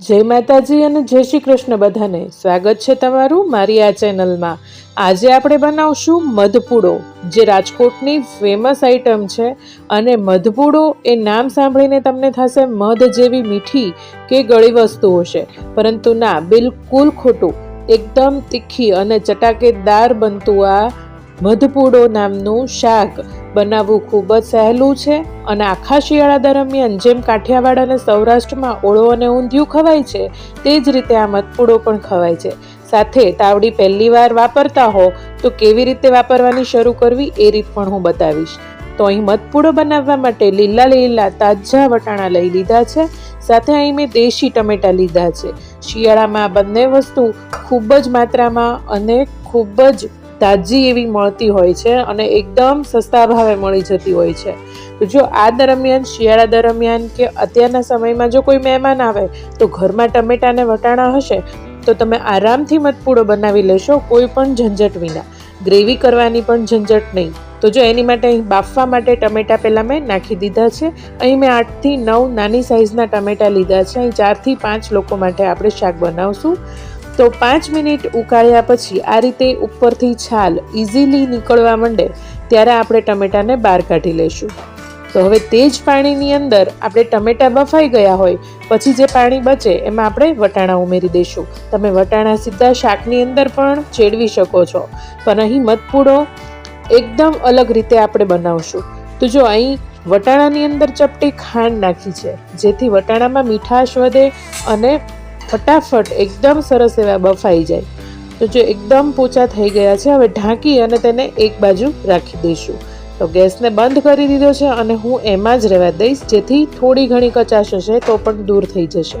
જય માતાજી અને જય શ્રી કૃષ્ણ બધાને. સ્વાગત છે તમારું મારી આ ચેનલમાં. આજે આપણે બનાવશું મધપૂડો, જે રાજકોટની ફેમસ આઈટમ છે. અને મધપૂડો એ નામ સાંભળીને તમને થશે મધ જેવી મીઠી કે ગળી વસ્તુ હશે. પરંતુ ના, બિલકુલ ખોટું. એકદમ તીખી અને ચટાકેદાર બનતું આ મધપૂડો નામનું શાક. બનાવવું ખૂબ જ સહેલું છે અને આખા શિયાળા દરમિયાન જેમ કાઠિયાવાડ અને સૌરાષ્ટ્રમાં ઓળો અને ઊંધિયું ખવાય છે, તે જ રીતે આ મધપૂડો પણ ખવાય છે. સાથે તાવડી પહેલી વાર વાપરતા હો, તો કેવી રીતે વાપરવાની શરૂ કરવી એ રીત પણ હું બતાવીશ. તો અહીં મધપૂડો બનાવવા માટે લીલા લીલા તાજા વટાણા લઈ લીધા છે, સાથે અહીં મેં દેશી ટમેટા લીધા છે. શિયાળામાં બંને વસ્તુ ખૂબ જ માત્રામાં અને ખૂબ જ તાજી એવી મળતી હોય છે અને એકદમ સસ્તા ભાવે મળી જતી હોય છે. તો જો આ દરમિયાન, શિયાળા દરમિયાન કે અત્યારના સમયમાં જો કોઈ મહેમાન આવે, તો ઘરમાં ટમેટા અને વટાણા હશે, તો તમે આરામથી મધપૂડો બનાવી લેશો કોઈ પણ ઝંઝટ વિના. ગ્રેવી કરવાની પણ ઝંઝટ નહીં. તો જો એની માટે અહીં બાફવા માટે ટમેટા પહેલાં મેં નાખી દીધા છે. અહીં મેં આઠથી નવ નાની સાઇઝના ટમેટા લીધા છે. અહીં ચારથી પાંચ લોકો માટે આપણે શાક બનાવશું. તો પાંચ મિનિટ ઉકાળ્યા પછી આ રીતે ઉપરથી છાલ ઇઝીલી નીકળવા માંડે ત્યારે આપણે ટમેટાને બહાર કાઢી લઈશું. તો હવે તે જ પાણીની અંદર આપણે ટમેટા બફાઈ ગયા હોય, પછી જે પાણી બચે એમાં આપણે વટાણા ઉમેરી દઈશું. તમે વટાણા સીધા શાકની અંદર પણ ચેડવી શકો છો, પણ અહીં મધપૂડો એકદમ અલગ રીતે આપણે બનાવશું. તો જો અહીં વટાણાની અંદર ચપટી ખાંડ નાખી છે, જેથી વટાણામાં મીઠાશ વધે અને ફટાફટ એકદમ સરસ એવા બફાઈ જાય. તો જો એકદમ પોચા થઈ ગયા છે, હવે ઢાંકી અને તેને એક બાજુ રાખી દઈશું. તો ગેસને બંધ કરી દીધો છે અને હું એમાં જ રહેવા દઈશ, જેથી થોડી ઘણી કચાશ હશે તો પણ દૂર થઈ જશે.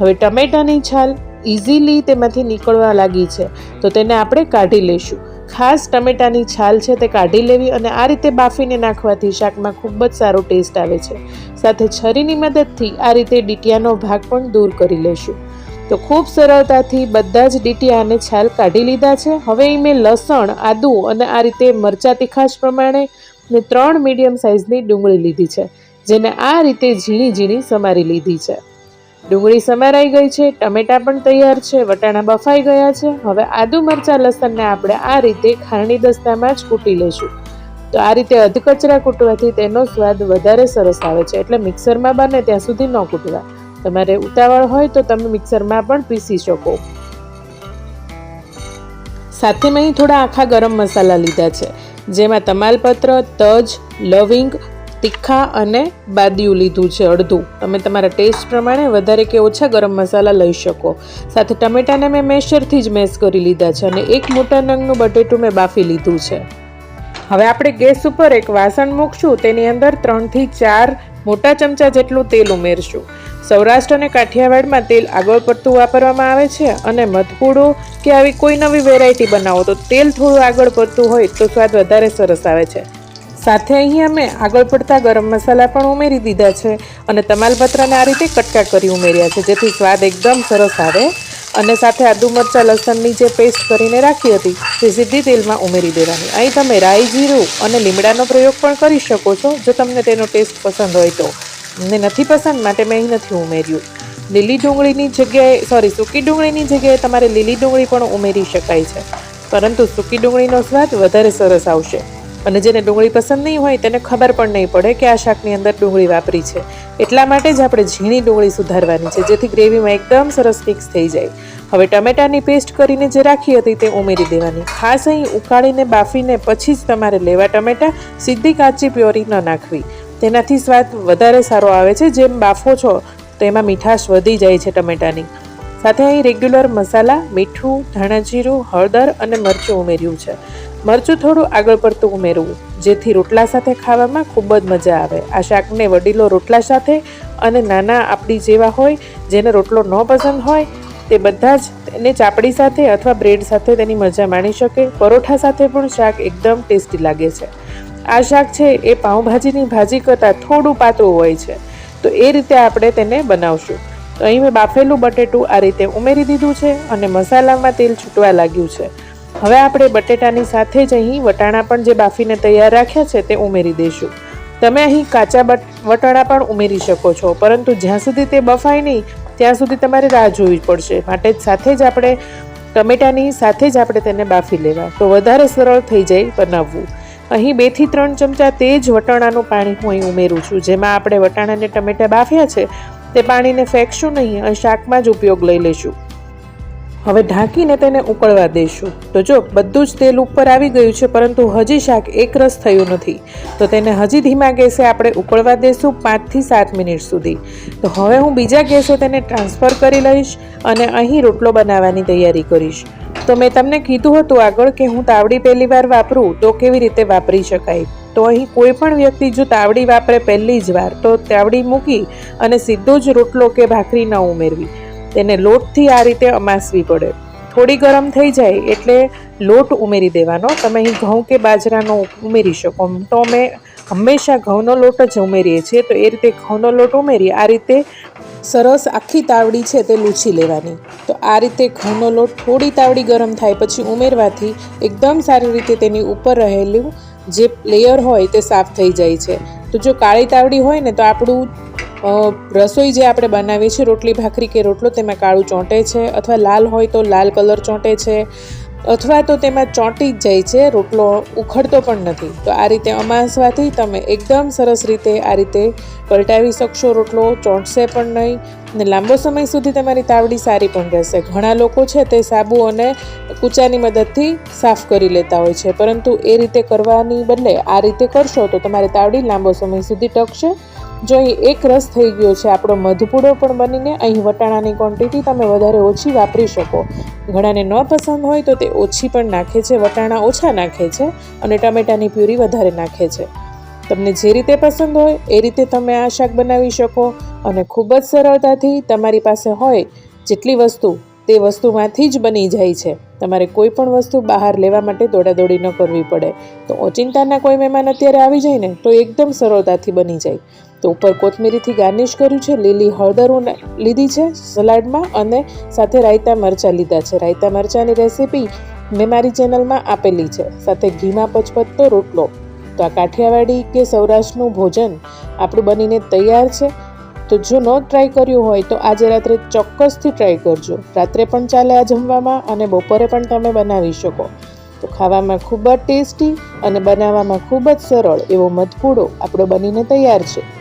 હવે ટમેટાની છાલ ઇઝીલી તેમાંથી નીકળવા લાગી છે. તો તેને આપણે કાઢી લઈશું. ખાસ ટમેટાની છાલ છે તે કાઢી લેવી અને આ રીતે બાફીને નાખવાથી શાકમાં ખૂબ જ સારો ટેસ્ટ આવે છે. સાથે છરીની મદદથી આ રીતે ડીટિયાનો ભાગ પણ દૂર કરી લઈશું તો ખૂબ સરળતાથી બધા જ ડીટિયા અને છાલ કાઢી લીધા છે. હવે મેં લસણ, આદુ અને આ રીતે મરચા તીખાશ પ્રમાણે મેં ત્રણ મીડિયમ સાઇઝની ડુંગળી લીધી છે, જેને આ રીતે ઝીણી ઝીણી સમારી લીધી છે. ડુંગળી સમારાઈ ગઈ છે, ટમેટા પણ તૈયાર છે, વટાણા બફાઈ ગયા છે. હવે આદુ મરચા લસણને આપણે આ રીતે ખારણી દસ્તામાં જ કૂટી લઈશું. તો આ રીતે અધકચરા કૂટવાથી તેનો સ્વાદ વધારે સરસ આવે છે, એટલે મિક્સરમાં બને ત્યાં સુધી ન કૂટવા. તમારે ઉતાવળ હોય તો તમે મિક્સરમાં પણ પીસી શકો. સાથે મેં થોડા આખા ગરમ મસાલા લીધા છે, જેમાં તમાલપત્ર, તજ, લવિંગ તીખા અને બાદિયું લીધું છે અડધું. તમે તમારા ટેસ્ટ પ્રમાણે વધારે કે ઓછા ગરમ મસાલા લઈ શકો. સાથે ટમેટાને મેં મેશરથી જ મેશ કરી લીધા છે અને એક મોટા નંગનું બટેટું મેં બાફી લીધું છે. હવે આપણે ગેસ ઉપર એક વાસણ મૂકશું. તેની અંદર ત્રણથી ચાર મોટા ચમચા જેટલું તેલ ઉમેરશું. સૌરાષ્ટ્ર અને કાઠિયાવાડમાં તેલ આગળ પડતું વાપરવામાં આવે છે અને મધપૂડો કે આવી કોઈ નવી વેરાયટી બનાવો તો તેલ થોડું આગળ પડતું હોય તો સ્વાદ વધારે સરસ આવે છે. સાથે અહીં અમે આગળ પડતા ગરમ મસાલા પણ ઉમેરી દીધા છે અને તમાલપત્રને આ રીતે કટકા કરી ઉમેર્યા છે, જેથી સ્વાદ એકદમ સરસ આવે. અને સાથે આદુ મરચાં, લસણની જે પેસ્ટ કરીને રાખી હતી, તે સીધી તેલમાં ઉમેરી દેવાની. અહીં તમે રાઈ જીરું અને લીમડાનો પ્રયોગ પણ કરી શકો છો, જો તમને તેનો ટેસ્ટ પસંદ હોય તો. મને નથી પસંદ માટે મેં અહીં નથી ઉમેર્યું. લીલી ડુંગળીની જગ્યાએ સોરી સૂકી ડુંગળીની જગ્યાએ તમારે લીલી ડુંગળી પણ ઉમેરી શકાય છે. પરંતુ સૂકી ડુંગળીનો સ્વાદ વધારે સરસ આવશે. અને જેને ડુંગળી પસંદ નહીં હોય તેને ખબર પણ નહીં પડે કે આ શાકની અંદર ડુંગળી વાપરી છે. એટલા માટે જ આપણે ઝીણી ડુંગળી સુધારવાની છે, જેથી ગ્રેવીમાં એકદમ સરસ મિક્સ થઈ જાય. હવે ટમેટાની પેસ્ટ કરીને જે રાખી હતી તે ઉમેરી દેવાની. ખાસ અહીં ઉકાળીને બાફીને પછી જ તમારે લેવા ટમેટા સીધી કાચી પ્યોરી ન નાખવી. તેનાથી સ્વાદ વધારે સારો આવે છે, જેમ બાફો છો તો એમાં મીઠાશ વધી જાય છે ટમેટાની. સાથે અહીં રેગ્યુલર મસાલા, મીઠું ધાણા જીરું હળદર અને મરચું ઉમેર્યું છે. મરચું થોડું આગળ પડતું ઉમેરવું, જેથી રોટલા સાથે ખાવામાં ખૂબ જ મજા આવે. આ શાકને વડીલો રોટલા સાથે અને નાના આપણી જેવા હોય, જેને રોટલો ન પસંદ હોય, તે બધા જ એને ચાપડી સાથે અથવા બ્રેડ સાથે તેની મજા માણી શકે. પરોઠા સાથે પણ શાક એકદમ ટેસ્ટી લાગે છે. આ શાક છે એ પાઉંભાજીની ભાજી કરતાં થોડું પાતળું હોય છે. તો એ રીતે આપણે તેને બનાવશું. તો અહીં મેં બાફેલું બટેટું આ રીતે ઉમેરી દીધું છે અને મસાલામાં તેલ છૂટવા લાગ્યું છે. હવે આપણે બટેટાની સાથે જ અહીં વટાણા પણ જે બાફીને તૈયાર રાખ્યા છે તે ઉમેરી દઈશું. તમે અહીં કાચા બટ, વટાણા પણ ઉમેરી શકો છો, પરંતુ જ્યાં સુધી તે બફાય નહીં, ત્યાં સુધી તમારે રાહ જોવી પડશે. માટે સાથે જ આપણે ટમેટાની સાથે જ આપણે તેને બાફી લેવા. તો વધારે સરળ થઈ જાય બનાવવું. અહીં બેથી ત્રણ ચમચા તે જ વટાણાનું પાણી હું અહીં ઉમેરું છું. જેમાં આપણે વટાણાને ટમેટા બાફ્યા છે, તે પાણીને ફેંકશું નહીં અને શાકમાં જ ઉપયોગ લઈ લઈશું. હવે ઢાંકીને તેને ઉકળવા દઈશું તો જો, બધું જ તેલ ઉપર આવી ગયું છે, પરંતુ હજી શાક એકરસ થયું નથી. તો તેને હજી ધીમા ગેસે આપણે ઉકળવા દઈશું પાંચથી સાત મિનિટ સુધી. તો હવે હું બીજા ગેસે તેને ટ્રાન્સફર કરી લઈશ અને અહીં રોટલો બનાવવાની તૈયારી કરીશ. તો મેં તમને કીધું હતું આગળ કે હું તાવડી પહેલી વાર વાપરું તો કેવી રીતે વાપરી શકાય. તો અહીં કોઈ પણ વ્યક્તિ જો તાવડી વાપરે પહેલી જ વાર, તો તાવડી મૂકી અને સીધો જ રોટલો કે ભાખરી ન ઉમેરવી. તેને લોટથી આ રીતે અમાસવી પડે. થોડી ગરમ થઈ જાય એટલે લોટ ઉમેરી દેવાનો. તમે અહીં ઘઉં કે બાજરાનો ઉમેરી શકો. તો અમે હંમેશા ઘઉંનો લોટ જ ઉમેરીએ છીએ. તો એ રીતે ઘઉંનો લોટ ઉમેરી આ રીતે સરસ આખી તાવડી છે તે લૂછી લેવાની. તો આ રીતે ઘઉંનો લોટ થોડી તાવડી ગરમ થાય પછી ઉમેરવાથી એકદમ સારી રીતે તેની ઉપર રહેલું જે લેયર હોય તે સાફ થઈ જાય છે. તો જો કાળી તાવડી હોય ને તો આપણું રસોઈ જે આપણે બનાવીએ છીએ, રોટલી, ભાખરી કે રોટલો, તેમાં કાળું ચોંટે છે અથવા લાલ હોય તો લાલ કલર ચોંટે છે અથવા તો તેમાં ચોંટી જ જાય છે, રોટલો ઉખડતો પણ નથી. તો આ રીતે અમાસવાથી તમે એકદમ સરસ રીતે આ રીતે પલટાવી શકશો રોટલો, ચોંટશે પણ નહીં ને લાંબો સમય સુધી તમારી તાવડી સારી પણ રહેશે. ઘણા લોકો છે તે સાબુ અને કૂચાની મદદથી સાફ કરી લેતા હોય છે, પરંતુ એ રીતે કરવાની બદલે આ રીતે કરશો તો તમારી તાવડી લાંબો સમય સુધી ટકશે જો અહીં એક રસ થઈ ગયો છે, આપણો મધપૂડો પણ બનીને અહીં વટાણાની ક્વોન્ટિટી તમે વધારે ઓછી વાપરી શકો. ઘણાને ન પસંદ હોય તો તે ઓછી પણ નાખે છે, વટાણા ઓછા નાખે છે અને ટમેટાની પ્યુરી વધારે નાખે છે. તમને જે રીતે પસંદ હોય એ રીતે તમે આ શાક બનાવી શકો અને ખૂબ જ સરળતાથી તમારી પાસે હોય જેટલી વસ્તુ, તે વસ્તુમાંથી જ બની જાય છે. તમારે કોઈ પણ વસ્તુ બહાર લેવા માટે દોડાદોડી ન કરવી પડે. તો ઓચિંતાના કોઈ મહેમાન અત્યારે આવી જાય ને, તો એકદમ સરળતાથી બની જાય. તો ઉપર કોથમીરીથી ગાર્નિશ કર્યું છે, લીલી હળદર લીધી છે સલાડમાં અને સાથે રાયતા મરચાં લીધા છે. રાયતા મરચાંની રેસીપી મેં મારી ચેનલમાં આપેલી છે. સાથે ઘીમાં પચપચતો રોટલો. તો આ કાઠિયાવાડી કે સૌરાષ્ટ્રનું ભોજન આપણું બનીને તૈયાર છે. તો જો ન ટ્રાય કર્યું હોય તો આજે રાત્રે ચોક્કસથી ટ્રાય કરજો. રાત્રે પણ ચાલે આ જમવામાં અને બપોરે પણ તમે બનાવી શકો. તો ખાવામાં ખૂબ જ ટેસ્ટી અને બનાવવામાં ખૂબ જ સરળ એવો મધપૂડો આપણો બનીને તૈયાર છે.